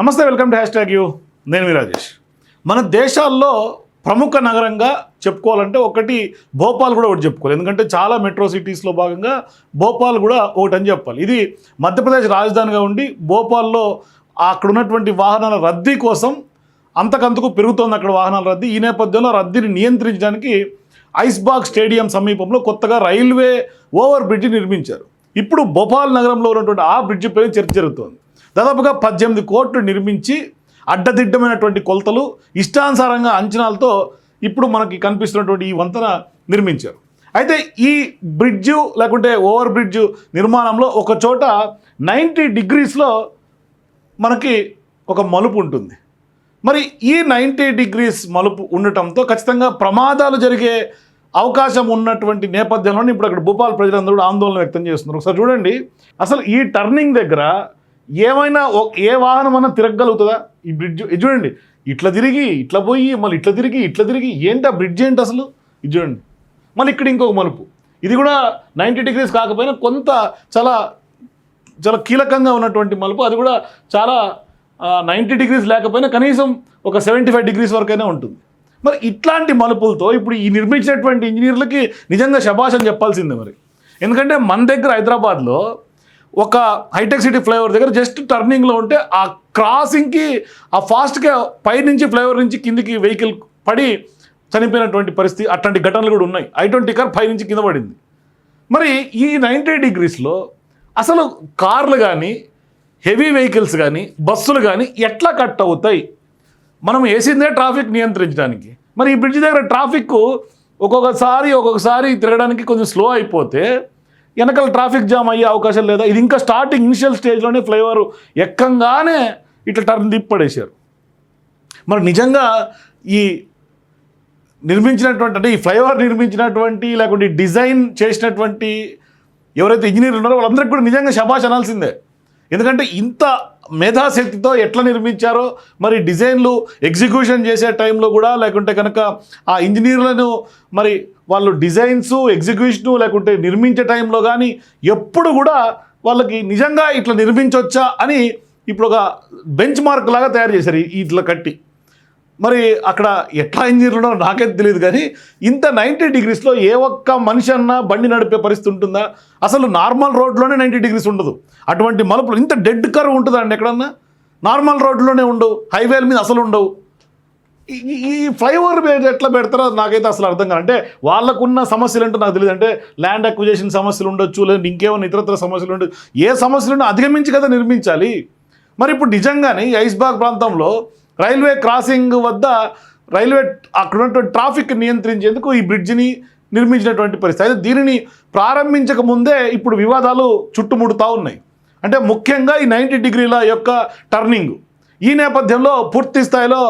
నమస్తే welcome to hash tag you. నేను మీ రాజేష్. మన దేశాల్లో ప్రముఖ నగరంగా చెప్పుకోవాలంటే ఒకటి భోపాల్ కూడా ఒకటి చెప్పుకోవాలి. ఎందుకంటే చాలా మెట్రో సిటీస్లో భాగంగా భోపాల్ కూడా ఒకటి అని చెప్పాలి. ఇది మధ్యప్రదేశ్ రాజధానిగా ఉండి భోపాల్లో అక్కడ ఉన్నటువంటి వాహనాల రద్దీ కోసం అంతకంతకు పెరుగుతోంది అక్కడ వాహనాల రద్దీ. ఈ నేపథ్యంలో రద్దీని నియంత్రించడానికి ఐస్బాగ్ స్టేడియం సమీపంలో కొత్తగా రైల్వే ఓవర్ బ్రిడ్జి నిర్మించారు. ఇప్పుడు భోపాల్ నగరంలో ఉన్నటువంటి ఆ బ్రిడ్జి పైన చర్చ జరుగుతోంది. దాదాపుగా పద్దెనిమిది కోట్లు నిర్మించి అడ్డదిడ్డమైనటువంటి కొలతలు ఇష్టానుసారంగా అంచనాలతో ఇప్పుడు మనకి కనిపిస్తున్నటువంటి ఈ వంతెన నిర్మించారు. అయితే ఈ బ్రిడ్జు లేకుంటే ఓవర్ బ్రిడ్జ్ నిర్మాణంలో ఒక చోట నైంటీ డిగ్రీస్లో మనకి ఒక మలుపు ఉంటుంది. మరి ఈ నైంటీ డిగ్రీస్ మలుపు ఉండటంతో ఖచ్చితంగా ప్రమాదాలు జరిగే అవకాశం ఉన్నటువంటి నేపథ్యంలో ఇప్పుడు అక్కడ భూపాల్ ప్రజలందరూ ఆందోళన వ్యక్తం చేస్తున్నారు. ఒకసారి చూడండి అసలు ఈ టర్నింగ్ దగ్గర ఏమైనా ఏ వాహనం అన్నా తిరగగలుగుతుందా? ఈ బ్రిడ్జ్ ఇది చూడండి. ఇట్లా తిరిగి ఇట్లా పోయి మళ్ళీ ఇట్లా తిరిగి ఇట్లా తిరిగి ఏంటి ఆ బ్రిడ్జ్ ఏంటి అసలు? ఇది చూడండి. మళ్ళీ ఇక్కడ ఇంకొక మలుపు. ఇది కూడా నైంటీ డిగ్రీస్ కాకపోయినా కొంత చాలా చాలా కీలకంగా ఉన్నటువంటి మలుపు. అది కూడా చాలా నైంటీ డిగ్రీస్ లేకపోయినా కనీసం ఒక సెవెంటీ ఫైవ్ డిగ్రీస్ వరకైనా ఉంటుంది. మరి ఇట్లాంటి మలుపులతో ఇప్పుడు ఈ నిర్మించినటువంటి ఇంజనీర్లకి నిజంగా శభాష్ చెప్పాల్సిందే మరి. ఎందుకంటే మన దగ్గర హైదరాబాద్లో ఒక హైటెక్ సిటీ ఫ్లైఓవర్ దగ్గర జస్ట్ టర్నింగ్లో ఉంటే ఆ క్రాసింగ్కి ఆ ఫాస్ట్గా పైనుంచి ఫ్లైఓవర్ నుంచి కిందికి వెహికల్ పడి చనిపోయినటువంటి పరిస్థితి అట్లాంటి ఘటనలు కూడా ఉన్నాయి. ఐ ట్వంటీ కార్ పై నుంచి కింద పడింది. మరి ఈ నైంటీ డిగ్రీస్లో అసలు కార్లు కానీ హెవీ వెహికల్స్ కానీ బస్సులు కానీ ఎట్లా కట్ అవుతాయి? మనం వేసిందే ట్రాఫిక్ నియంత్రించడానికి. మరి ఈ బ్రిడ్జ్ దగ్గర ట్రాఫిక్ ఒక్కొక్కసారి ఒక్కొక్కసారి తిరగడానికి కొంచెం స్లో అయిపోతే వెనకాల ట్రాఫిక్ జామ్ అయ్యే అవకాశం లేదా? ఇది ఇంకా స్టార్టింగ్ ఇనిషియల్ స్టేజ్లోనే ఫ్లైఓవర్ ఎక్కంగానే ఇట్లా టర్న్ తిప్పడేశారు మరి నిజంగా ఈ నిర్మించినటువంటి అంటే ఈ ఫ్లైఓవర్ నిర్మించినటువంటి లేకుంటే డిజైన్ చేసినటువంటి ఎవరైతే ఇంజనీర్లు ఉన్నారో వాళ్ళందరికీ కూడా నిజంగా శబాష్ అనాల్సిందే. ఎందుకంటే ఇంత మేధాశక్తితో ఎట్లా నిర్మించారో మరి డిజైన్లు ఎగ్జిక్యూషన్ చేసే టైంలో కూడా లేకుంటే కనుక ఆ ఇంజనీర్లను మరి వాళ్ళు డిజైన్స్ ఎగ్జిక్యూషను లేకుంటే నిర్మించే టైంలో కానీ ఎప్పుడు కూడా వాళ్ళకి నిజంగా ఇట్లా నిర్మించవచ్చా అని ఇప్పుడు ఒక బెంచ్ మార్క్ లాగా తయారు చేశారు ఈ- ఇట్లా కట్టి. మరి అక్కడ ఎట్లా ఇంజనీర్లు ఉన్నారో నాకైతే తెలియదు కానీ ఇంత నైంటీ డిగ్రీస్లో ఏ ఒక్క మనిషి అన్నా బండి నడిపే పరిస్థితి ఉంటుందా? అసలు నార్మల్ రోడ్లోనే నైంటీ డిగ్రీస్ ఉండదు. అటువంటి మలుపులు ఇంత డెడ్ కర్వ్ ఉంటుందా అండి ఎక్కడన్నా? నార్మల్ రోడ్లోనే ఉండవు. హైవేల మీద అసలు ఉండవు. ఈ- ఫ్లైఓవర్ మీద ఎట్లా పెడతారో నాకైతే అసలు అర్థం కాదు. అంటే వాళ్ళకున్న సమస్యలు ఏంటో నాకు తెలియదు అంటే ల్యాండ్ అక్విజేషన్ సమస్యలు ఉండొచ్చు లేదంటే ఇంకేమైనా ఇతరత్ర సమస్యలు ఉండొచ్చు ఏ సమస్యలను అధిగమించి కదా నిర్మించాలి. మరి ఇప్పుడు నిజంగానే ఐస్బాగ్ ప్రాంతంలో రైల్వే క్రాసింగ్ వద్ద రైల్వే అక్కడ ఉన్నటువంటి ట్రాఫిక్ నియంత్రించేందుకు ఈ బ్రిడ్జిని నిర్మించినటువంటి పరిస్థితి. అయితే దీనిని ప్రారంభించక ముందే ఇప్పుడు వివాదాలు చుట్టుముడుతూ ఉన్నాయి. అంటే ముఖ్యంగా ఈ నైంటీ డిగ్రీల యొక్క టర్నింగ్. ఈ నేపథ్యంలో పూర్తి స్థాయిలో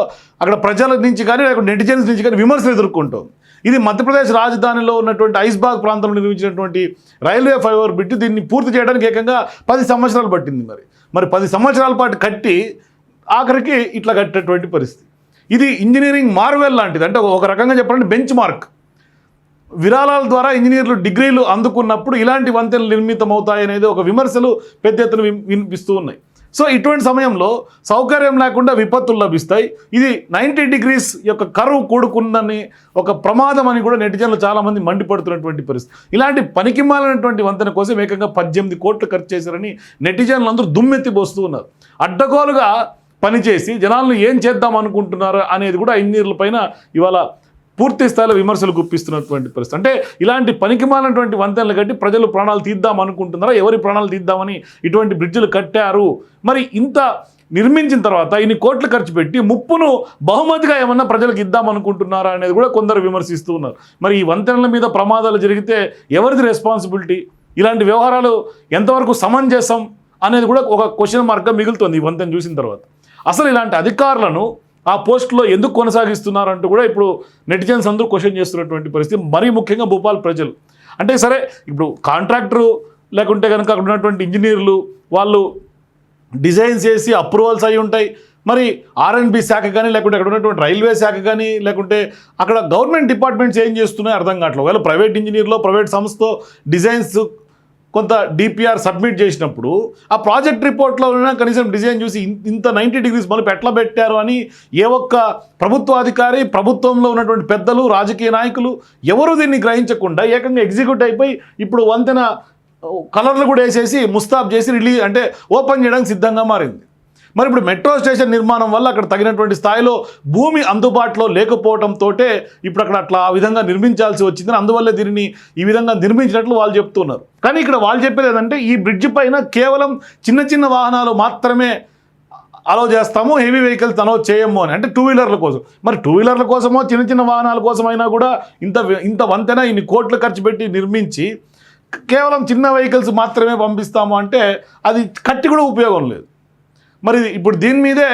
అక్కడ ప్రజల నుంచి కానీ లేకుంటే నెటిజన్స్ నుంచి కానీ విమర్శలు ఎదుర్కొంటాం ఇది మధ్యప్రదేశ్ రాజధానిలో ఉన్నటువంటి ఐస్బాగ్ ప్రాంతంలో నిర్మించినటువంటి రైల్వే ఫ్లైఓవర్ బిట్ దీన్ని పూర్తి చేయడానికి ఏకంగా పది సంవత్సరాలు పట్టింది మరి. మరి పది సంవత్సరాల పాటు కట్టి ఆఖరికి ఇట్లా కట్టేటువంటి పరిస్థితి. ఇది ఇంజనీరింగ్ మార్వెల్ లాంటిది. అంటే ఒక రకంగా చెప్పాలంటే బెంచ్ మార్క్ విరాళాల ద్వారా ఇంజనీర్లు డిగ్రీలు అందుకున్నప్పుడు ఇలాంటి వంతెనలు నిర్మితం అవుతాయనేది ఒక విమర్శలు పెద్ద ఎత్తున వినిపిస్తూ ఉన్నాయి. సో ఇటువంటి సమయంలో సౌకర్యం లేకుండా విపత్తులు లభిస్తాయి. ఇది నైంటీ డిగ్రీస్ యొక్క కరువు కూడుకుందని ఒక ప్రమాదం అని కూడా నెటిజన్లు చాలామంది మండిపడుతున్నటువంటి పరిస్థితి. ఇలాంటి పనికిమాలినటువంటి వంతెన కోసం ఏకంగా పద్దెనిమిది కోట్లు ఖర్చు చేశారని నెటిజన్లు అందరూ దుమ్మెత్తి పోస్తూ ఉన్నారు. అడ్డగోలుగా పనిచేసి జనాలను ఏం చేద్దాం అనుకుంటున్నారు అనేది కూడా ఇంజనీర్ల పైన ఇవాళ పూర్తి స్థాయిలో విమర్శలు గుప్పిస్తున్నటువంటి పరిస్థితి. అంటే ఇలాంటి పనికిమాలినటువంటి వంతెనలు కట్టి ప్రజలు ప్రాణాలు తీద్దాం అనుకుంటున్నారా? ఎవరి ప్రాణాలు తీద్దామని ఇటువంటి బ్రిడ్జిలు కట్టారు? మరి ఇంత నిర్మించిన తర్వాత ఇన్ని కోట్లు ఖర్చు పెట్టి ముప్పును బహుమతిగా ఏమన్నా ప్రజలకు ఇద్దాం అనుకుంటున్నారా అనేది కూడా కొందరు విమర్శిస్తూ ఉన్నారు. మరి ఈ వంతెనల మీద ప్రమాదాలు జరిగితే ఎవరిది రెస్పాన్సిబిలిటీ ఇలాంటి వ్యవహారాలు ఎంతవరకు సమంజసం అనేది కూడా ఒక క్వశ్చన్ మార్క్గా మిగులుతుంది ఈ వంతెన చూసిన తర్వాత. అసలు ఇలాంటి అధికారులను ఆ పోస్టులో ఎందుకు కొనసాగిస్తున్నారంటూ కూడా ఇప్పుడు నెటిజన్స్ అందరూ క్వశ్చన్ చేస్తున్నటువంటి పరిస్థితి. మరీ ముఖ్యంగా భూపాల్ ప్రజలు. అంటే సరే ఇప్పుడు కాంట్రాక్టరు లేకుంటే కనుక అక్కడ ఉన్నటువంటి ఇంజనీర్లు వాళ్ళు డిజైన్స్ చేసి అప్రూవల్స్ అయి ఉంటాయి. మరి ఆర్ఎన్బి శాఖ కానీ లేకుంటే అక్కడ ఉన్నటువంటి రైల్వే శాఖ కానీ లేకుంటే అక్కడ గవర్నమెంట్ డిపార్ట్మెంట్స్ ఏం చేస్తున్నాయో అర్థం కావట్లేదు. ఒకవేళ ప్రైవేట్ ఇంజనీర్లో ప్రైవేట్ సంస్థ డిజైన్స్ కొంత డిపిఆర్ సబ్మిట్ చేసినప్పుడు ఆ ప్రాజెక్ట్ రిపోర్ట్లో ఉన్న కనీసం డిజైన్ చూసి ఇంత నైంటీ డిగ్రీస్ మళ్ళీ ఎట్లా పెట్టారు అని ఏ ఒక్క ప్రభుత్వాధికారి ప్రభుత్వంలో ఉన్నటువంటి పెద్దలు రాజకీయ నాయకులు ఎవరు దీన్ని గ్రహించకుండా ఏకంగా ఎగ్జిక్యూట్ అయిపోయి ఇప్పుడు వంతెన కలర్లు కూడా వేసేసి ముస్తాబ్ చేసి రిలీజ్ అంటే ఓపెన్ చేయడానికి సిద్ధంగా మారింది. మరి ఇప్పుడు మెట్రో స్టేషన్ నిర్మాణం వల్ల అక్కడ తగినటువంటి స్థాయిలో భూమి అందుబాటులో లేకపోవడంతో ఇప్పుడు అక్కడ అట్లా ఆ విధంగా నిర్మించాల్సి వచ్చిందని అందువల్ల దీనిని ఈ విధంగా నిర్మించినట్లు వాళ్ళు చెప్తున్నారు. కానీ ఇక్కడ వాళ్ళు చెప్పేది ఏంటంటే ఈ బ్రిడ్జ్ పైన కేవలం చిన్న చిన్న వాహనాలు మాత్రమే అలో చేస్తాము హెవీ వెహికల్స్ అలో చేయము అని. అంటే టూ వీలర్ల కోసం. మరి టూ వీలర్ల కోసమో చిన్న చిన్న వాహనాల కోసమైనా కూడా ఇంత ఇంత వంతెన ఇన్ని కోట్లు ఖర్చు పెట్టి నిర్మించి కేవలం చిన్న వెహికల్స్ మాత్రమే పంపిస్తాము అంటే అది కట్టి కూడా ఉపయోగం లేదు. మరి ఇప్పుడు దీని మీదే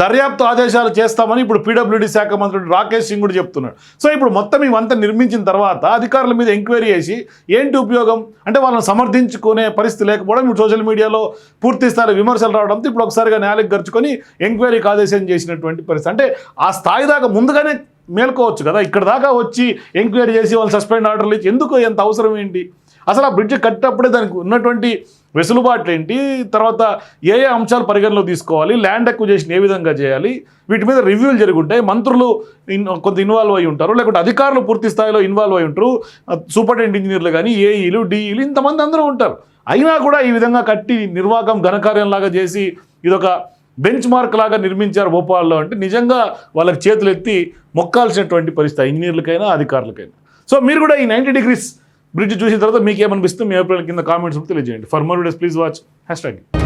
దర్యాప్తు ఆదేశాలు చేస్తామని ఇప్పుడు పీడబ్ల్యూడీ శాఖ మంత్రి రాకేష్ సింగ్ కూడా చెప్తున్నాడు. సో ఇప్పుడు మొత్తం ఇవంతా నిర్మించిన తర్వాత అధికారుల మీద ఎంక్వైరీ చేసి ఏంటి ఉపయోగం? అంటే వాళ్ళని సమర్థించుకునే పరిస్థితి లేకపోవడం ఇప్పుడు సోషల్ మీడియాలో పూర్తి స్థాయి విమర్శలు రావడంతో ఇప్పుడు ఒకసారిగా న్యాయాలకు గరుచుకొని ఎంక్వైరీకి ఆదేశం చేసినటువంటి పరిస్థితి. అంటే ఆ స్థాయి దాకా ముందుగానే మేల్కోవచ్చు కదా. ఇక్కడ దాకా వచ్చి ఎంక్వైరీ చేసి వాళ్ళు సస్పెండ్ ఆర్డర్లు ఇచ్చి ఎందుకు ఎంత అవసరం ఏంటి? అసలు ఆ బ్రిడ్జ్ కట్టేటప్పుడే దానికి ఉన్నటువంటి వెసులుబాట్లు ఏంటి తర్వాత ఏ ఏ అంశాలు పరిగణలో తీసుకోవాలి? ల్యాండ్ అక్విజేషన్ ఏ విధంగా చేయాలి? వీటి మీద రివ్యూలు జరుగుంటాయి. మంత్రులు కొంత ఇన్వాల్వ్ అయి ఉంటారు. లేకుంటే అధికారులు పూర్తి స్థాయిలో ఇన్వాల్వ్ అయి ఉంటారు. సూపరింటెండెంట్ ఇంజనీర్లు కానీ ఏఈలు డిఈలు ఇంతమంది అందరూ ఉంటారు. అయినా కూడా ఈ విధంగా కట్టి నిర్వాహకం ఘనకార్యంలాగా చేసి ఇదొక బెంచ్ మార్క్ లాగా నిర్మించారు భోపాల్లో అంటే నిజంగా వాళ్ళకి చేతులు ఎత్తి మొక్కాల్సినటువంటి పరిస్థితి. ఇంజనీర్లకైనా అధికారులకైనా. సో మీరు కూడా ఈ నైంటీ డిగ్రీస్ బ్రిడ్జ్ చూసిన తర్వాత మీకు ఏమనిపిస్తుంది మీ అభిప్రాయాల కింద కామెంట్స్ తెలియజేయండి. For more videos please watch hash tag